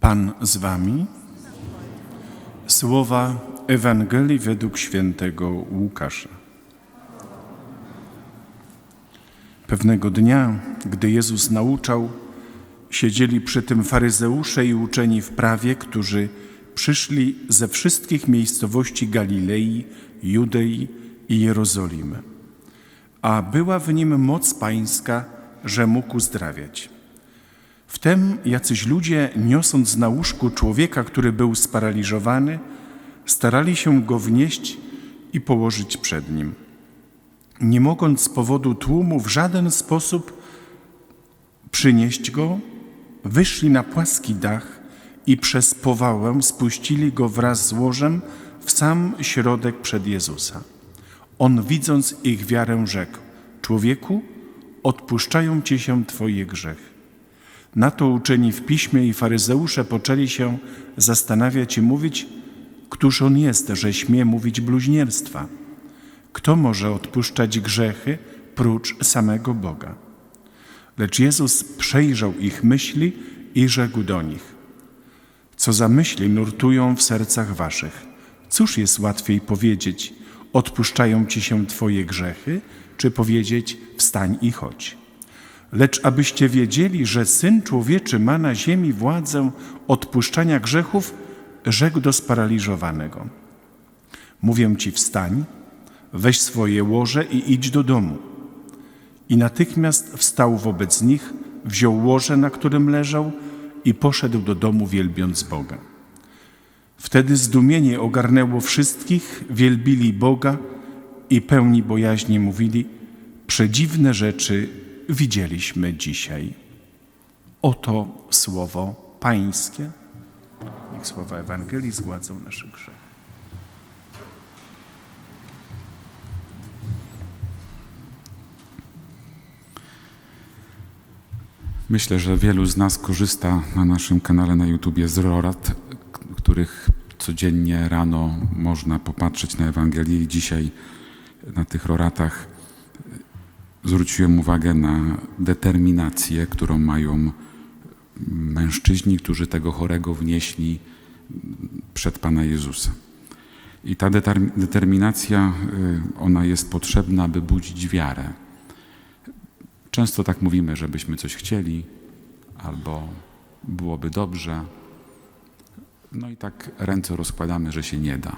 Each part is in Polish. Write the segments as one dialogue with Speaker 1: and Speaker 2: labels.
Speaker 1: Pan z wami. Słowa Ewangelii według świętego Łukasza. Pewnego dnia, gdy Jezus nauczał, siedzieli przy tym faryzeusze i uczeni w prawie, którzy przyszli ze wszystkich miejscowości Galilei, Judei i Jerozolimy. A była w nim moc pańska, że mógł uzdrawiać. Wtem jacyś ludzie, niosąc na łóżku człowieka, który był sparaliżowany, starali się go wnieść i położyć przed nim. Nie mogąc z powodu tłumu w żaden sposób przynieść go, wyszli na płaski dach i przez powałę spuścili go wraz z łożem w sam środek przed Jezusa. On, widząc ich wiarę, rzekł: Człowieku, odpuszczają ci się twoje grzechy. Na to uczeni w piśmie i faryzeusze poczęli się zastanawiać i mówić, któż on jest, że śmie mówić bluźnierstwa. Kto może odpuszczać grzechy prócz samego Boga? Lecz Jezus przejrzał ich myśli i rzekł do nich: Co za myśli nurtują w sercach waszych? Cóż jest łatwiej powiedzieć: Odpuszczają ci się twoje grzechy, czy powiedzieć: Wstań i chodź? Lecz abyście wiedzieli, że Syn Człowieczy ma na ziemi władzę odpuszczania grzechów, rzekł do sparaliżowanego. Mówię ci, wstań, weź swoje łoże i idź do domu. I natychmiast wstał wobec nich, wziął łoże, na którym leżał i poszedł do domu, wielbiąc Boga. Wtedy zdumienie ogarnęło wszystkich, wielbili Boga i pełni bojaźni mówili, przedziwne rzeczy widzieliśmy dzisiaj. Oto słowo Pańskie. Niech słowa Ewangelii zgładzą nasze grzechy.
Speaker 2: Myślę, że wielu z nas korzysta na naszym kanale na YouTubie z rorad, których codziennie rano można popatrzeć na Ewangelię i dzisiaj na tych roratach zwróciłem uwagę na determinację, którą mają mężczyźni, którzy tego chorego wnieśli przed Pana Jezusa. I ta determ- determinacja, y, ona jest potrzebna, by budzić wiarę. Często tak mówimy, żebyśmy coś chcieli, albo byłoby dobrze. No i tak ręce rozkładamy, że się nie da.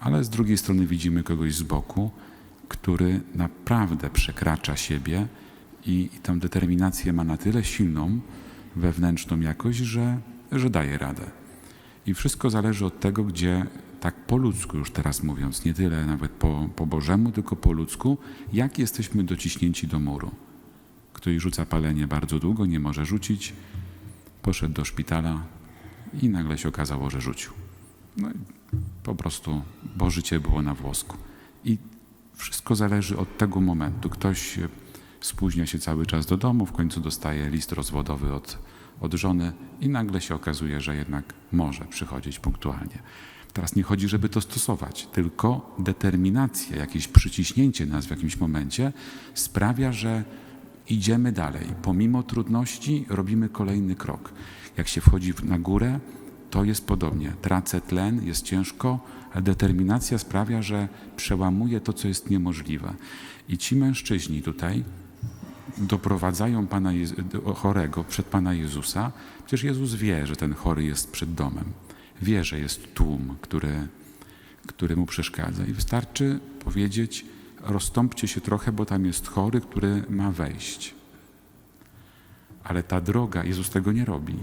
Speaker 2: Ale z drugiej strony widzimy kogoś z boku, który naprawdę przekracza siebie i, i tę determinację ma na tyle silną wewnętrzną jakość, że, że daje radę. I wszystko zależy od tego, gdzie tak po ludzku już teraz mówiąc, nie tyle nawet po, po Bożemu, tylko po ludzku, jak jesteśmy dociśnięci do muru. Ktoś rzuca palenie bardzo długo, nie może rzucić, poszedł do szpitala i nagle się okazało, że rzucił. No i po prostu, bo życie było na włosku. Wszystko zależy od tego momentu. Ktoś e, spóźnia się cały czas do domu, w końcu dostaje list rozwodowy od, od żony i nagle się okazuje, że jednak może przychodzić punktualnie. Teraz nie chodzi, żeby to stosować, tylko determinacja, jakieś przyciśnięcie nas w jakimś momencie sprawia, że idziemy dalej. Pomimo trudności robimy kolejny krok. Jak się wchodzi na górę, to jest podobnie. Tracę tlen, jest ciężko, ale determinacja sprawia, że przełamuje to, co jest niemożliwe. I ci mężczyźni tutaj doprowadzają Pana Jezu, chorego przed Pana Jezusa. Przecież Jezus wie, że ten chory jest przed domem. Wie, że jest tłum, który, który mu przeszkadza. I wystarczy powiedzieć: rozstąpcie się trochę, bo tam jest chory, który ma wejść. Ale ta droga, Jezus tego nie robi.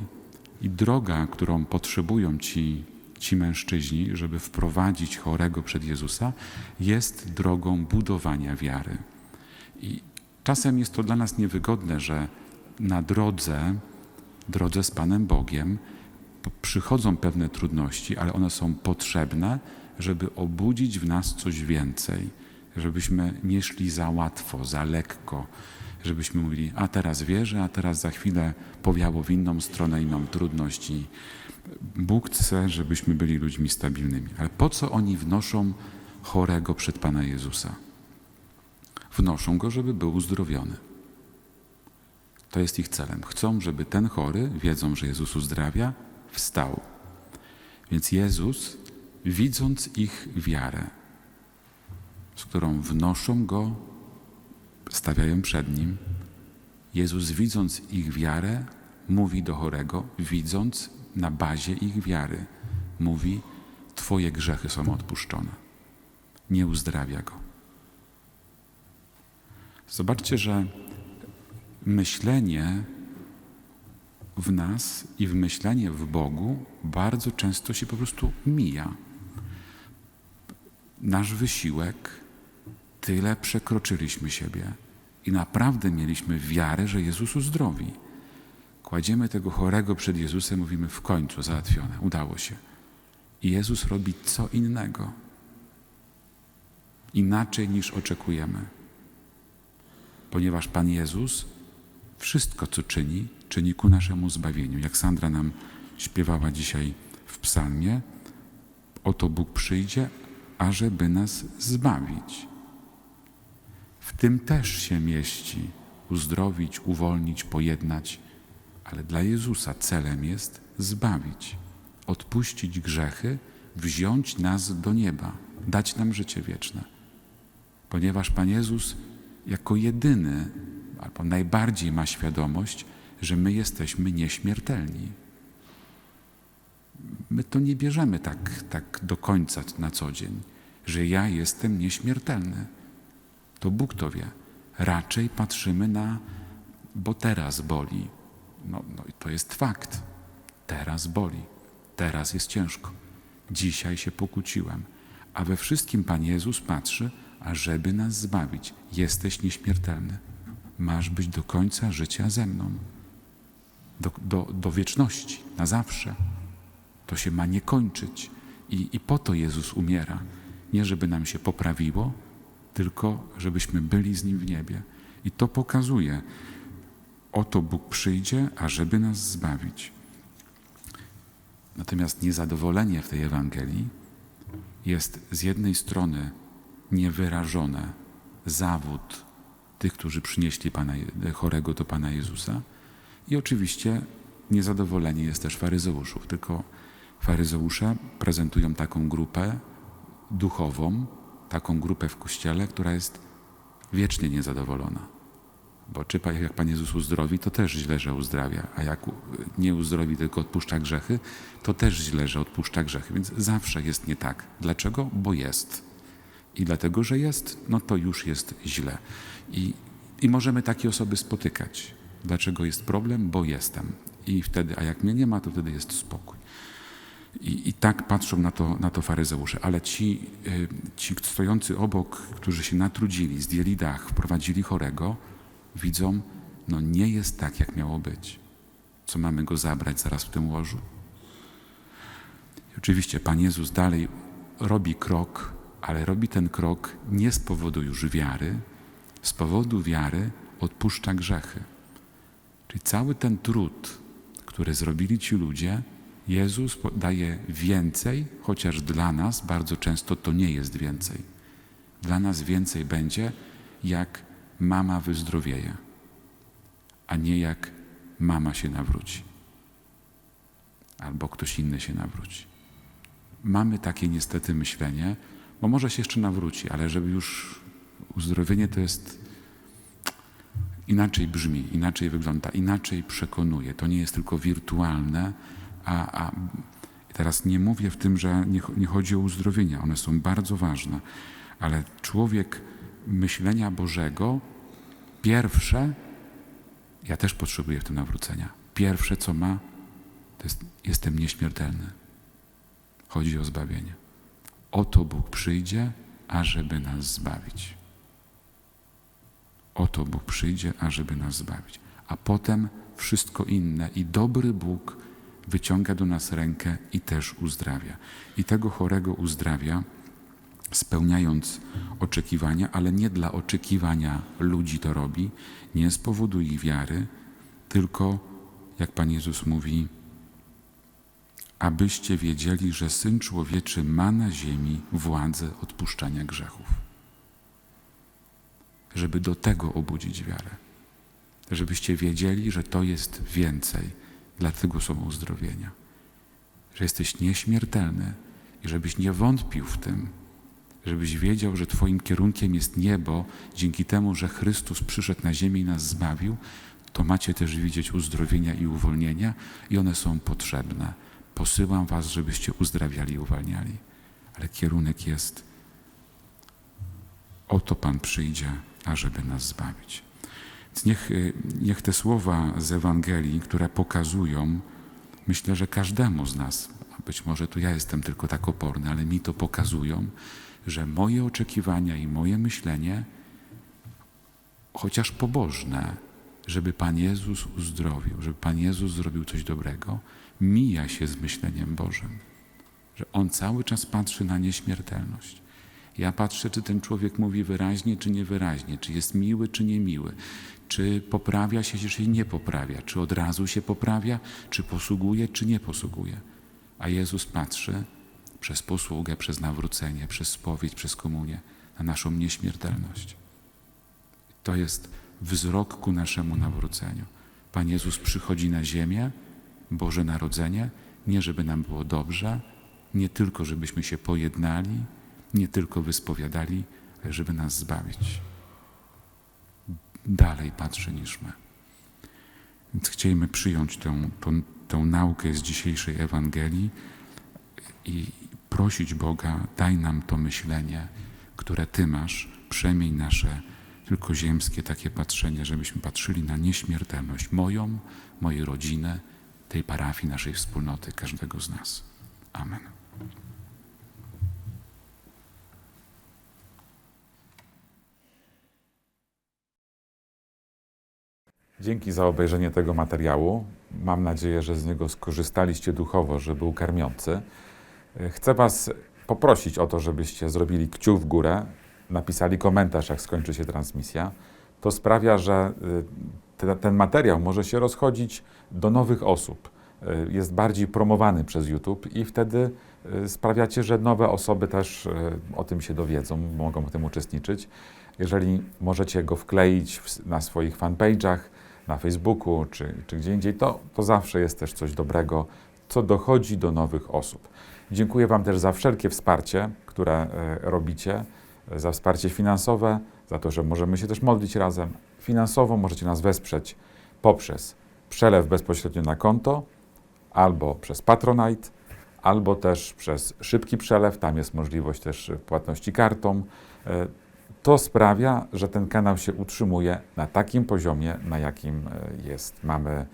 Speaker 2: I droga, którą potrzebują ci, ci mężczyźni, żeby wprowadzić chorego przed Jezusa, jest drogą budowania wiary. I czasem jest to dla nas niewygodne, że na drodze, drodze z Panem Bogiem, przychodzą pewne trudności, ale one są potrzebne, żeby obudzić w nas coś więcej, żebyśmy nie szli za łatwo, za lekko, żebyśmy mówili, a teraz wierzę, a teraz za chwilę powiało w inną stronę i mam trudności. Bóg chce, żebyśmy byli ludźmi stabilnymi. Ale po co oni wnoszą chorego przed Pana Jezusa? Wnoszą go, żeby był uzdrowiony. To jest ich celem. Chcą, żeby ten chory, wiedzą, że Jezus uzdrawia, wstał. Więc Jezus, widząc ich wiarę, z którą wnoszą go, stawiają przed nim, Jezus, widząc ich wiarę, mówi do chorego, widząc na bazie ich wiary, mówi: Twoje grzechy są odpuszczone. Nie uzdrawia go. Zobaczcie, że myślenie w nas i w myślenie w Bogu bardzo często się po prostu mija. Nasz wysiłek, tyle przekroczyliśmy siebie i naprawdę mieliśmy wiarę, że Jezus uzdrowi. Kładziemy tego chorego przed Jezusem, mówimy w końcu załatwione, udało się. I Jezus robi co innego. Inaczej niż oczekujemy. Ponieważ Pan Jezus wszystko, co czyni, czyni ku naszemu zbawieniu. Jak Sandra nam śpiewała dzisiaj w psalmie, oto Bóg przyjdzie, ażeby nas zbawić. W tym też się mieści uzdrowić, uwolnić, pojednać, ale dla Jezusa celem jest zbawić, odpuścić grzechy, wziąć nas do nieba, dać nam życie wieczne. Ponieważ Pan Jezus jako jedyny albo najbardziej ma świadomość, że my jesteśmy nieśmiertelni. My to nie bierzemy tak, tak do końca na co dzień, że ja jestem nieśmiertelny. To Bóg to wie. Raczej patrzymy na, bo teraz boli. No, no to jest fakt. Teraz boli. Teraz jest ciężko. Dzisiaj się pokłóciłem. A we wszystkim Pan Jezus patrzy, ażeby nas zbawić. Jesteś nieśmiertelny. Masz być do końca życia ze mną. Do, do, do wieczności, na zawsze. To się ma nie kończyć. I, I po to Jezus umiera. Nie żeby nam się poprawiło, tylko żebyśmy byli z Nim w niebie. I to pokazuje, oto Bóg przyjdzie, ażeby nas zbawić. Natomiast niezadowolenie w tej Ewangelii jest z jednej strony niewyrażone zawód tych, którzy przynieśli Pana, chorego do Pana Jezusa i oczywiście niezadowolenie jest też faryzeuszów, tylko faryzeusze prezentują taką grupę duchową, taką grupę w Kościele, która jest wiecznie niezadowolona. Bo czy jak Pan Jezus uzdrowi, to też źle, że uzdrawia, a jak nie uzdrowi, tylko odpuszcza grzechy, to też źle, że odpuszcza grzechy. Więc zawsze jest nie tak. Dlaczego? Bo jest. I dlatego, że jest, no to już jest źle. I, I możemy takie osoby spotykać. Dlaczego jest problem? Bo jestem. I wtedy, a jak mnie nie ma, to wtedy jest spokój. I, I tak patrzą na to, na to faryzeusze. Ale ci, y, ci stojący obok, którzy się natrudzili, zdjęli dach, wprowadzili chorego, widzą, no nie jest tak, jak miało być. Co mamy go zabrać zaraz w tym łożu? I oczywiście Pan Jezus dalej robi krok, ale robi ten krok nie z powodu już wiary, z powodu wiary odpuszcza grzechy. Czyli cały ten trud, który zrobili ci ludzie, Jezus daje więcej, chociaż dla nas bardzo często to nie jest więcej. Dla nas więcej będzie, jak mama wyzdrowieje, a nie jak mama się nawróci, albo ktoś inny się nawróci. Mamy takie niestety myślenie, bo może się jeszcze nawróci, ale żeby już uzdrowienie to jest inaczej brzmi, inaczej wygląda, inaczej przekonuje. To nie jest tylko wirtualne, a, a teraz nie mówię w tym, że nie, nie chodzi o uzdrowienia, one są bardzo ważne, ale człowiek myślenia Bożego, pierwsze, ja też potrzebuję w tym nawrócenia. Pierwsze, co ma, to jest jestem nieśmiertelny. Chodzi o zbawienie. Oto Bóg przyjdzie, ażeby nas zbawić. Oto Bóg przyjdzie, ażeby nas zbawić. A potem wszystko inne i dobry Bóg wyciąga do nas rękę i też uzdrawia. I tego chorego uzdrawia, spełniając oczekiwania, ale nie dla oczekiwania ludzi to robi, nie z powodu ich wiary, tylko, jak Pan Jezus mówi, abyście wiedzieli, że Syn Człowieczy ma na ziemi władzę odpuszczania grzechów. Żeby do tego obudzić wiarę. Żebyście wiedzieli, że to jest więcej, dlatego są uzdrowienia. że jesteś nieśmiertelny i żebyś nie wątpił w tym, żebyś wiedział, że Twoim kierunkiem jest niebo, dzięki temu, że Chrystus przyszedł na ziemię i nas zbawił, to macie też widzieć uzdrowienia i uwolnienia i one są potrzebne. Posyłam Was, żebyście uzdrawiali i uwalniali. Ale kierunek jest, oto Pan przyjdzie, ażeby nas zbawić. Więc niech, y, niech te słowa z Ewangelii, które pokazują, myślę, że każdemu z nas, być może tu ja jestem tylko tak oporny, ale mi to pokazują, że moje oczekiwania i moje myślenie, chociaż pobożne, żeby Pan Jezus uzdrowił, żeby Pan Jezus zrobił coś dobrego, mija się z myśleniem Bożym. Że On cały czas patrzy na nieśmiertelność. Ja patrzę, czy ten człowiek mówi wyraźnie, czy niewyraźnie, czy jest miły, czy niemiły, czy poprawia się, czy się nie poprawia, czy od razu się poprawia, czy posługuje, czy nie posługuje. A Jezus patrzy przez posługę, przez nawrócenie, przez spowiedź, przez komunię na naszą nieśmiertelność. To jest wzrok ku naszemu nawróceniu. Pan Jezus przychodzi na ziemię, Boże Narodzenie, nie żeby nam było dobrze, nie tylko żebyśmy się pojednali, nie tylko wyspowiadali, ale żeby nas zbawić. Dalej patrzy niż my. Więc chcielibyśmy przyjąć tę, tę, tę naukę z dzisiejszej Ewangelii i prosić Boga, daj nam to myślenie, które Ty masz, przemień nasze tylko ziemskie takie patrzenie, żebyśmy patrzyli na nieśmiertelność moją, mojej rodziny, tej parafii, naszej wspólnoty, każdego z nas. Amen.
Speaker 3: Dzięki za obejrzenie tego materiału. Mam nadzieję, że z niego skorzystaliście duchowo, że był karmiący. Chcę Was poprosić o to, żebyście zrobili kciuk w górę, napisali komentarz, jak skończy się transmisja. To sprawia, że y, te- ten materiał może się rozchodzić do nowych osób. Y, Jest bardziej promowany przez YouTube i wtedy y, sprawiacie, że nowe osoby też o tym się dowiedzą, mogą w tym uczestniczyć. Jeżeli możecie go wkleić na swoich fanpage'ach, na Facebooku czy, czy gdzie indziej, to, to zawsze jest też coś dobrego, co dochodzi do nowych osób. Dziękuję Wam też za wszelkie wsparcie, które e, robicie, e, za wsparcie finansowe, za to, że możemy się też modlić razem. Finansowo możecie nas wesprzeć poprzez przelew bezpośrednio na konto, albo przez Patronite, albo też przez szybki przelew. Tam jest możliwość też płatności kartą. To sprawia, że ten kanał się utrzymuje na takim poziomie, na jakim e, jest. Mamy e,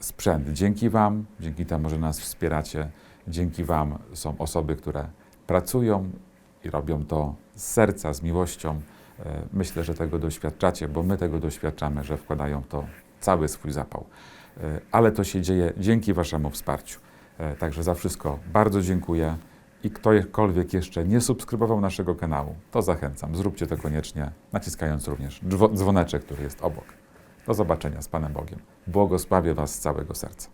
Speaker 3: sprzęt. Dzięki Wam, dzięki temu, że nas wspieracie, dzięki Wam są osoby, które pracują i robią to z serca, z miłością. E, Myślę, że tego doświadczacie, bo my tego doświadczamy, że wkładają to cały swój zapał. Ale to się dzieje dzięki Waszemu wsparciu. Także za wszystko bardzo dziękuję. I ktokolwiek jeszcze nie subskrybował naszego kanału, to zachęcam. Zróbcie to koniecznie, naciskając również dzwo- dzwoneczek, który jest obok. Do zobaczenia z Panem Bogiem. Błogosławię Was z całego serca.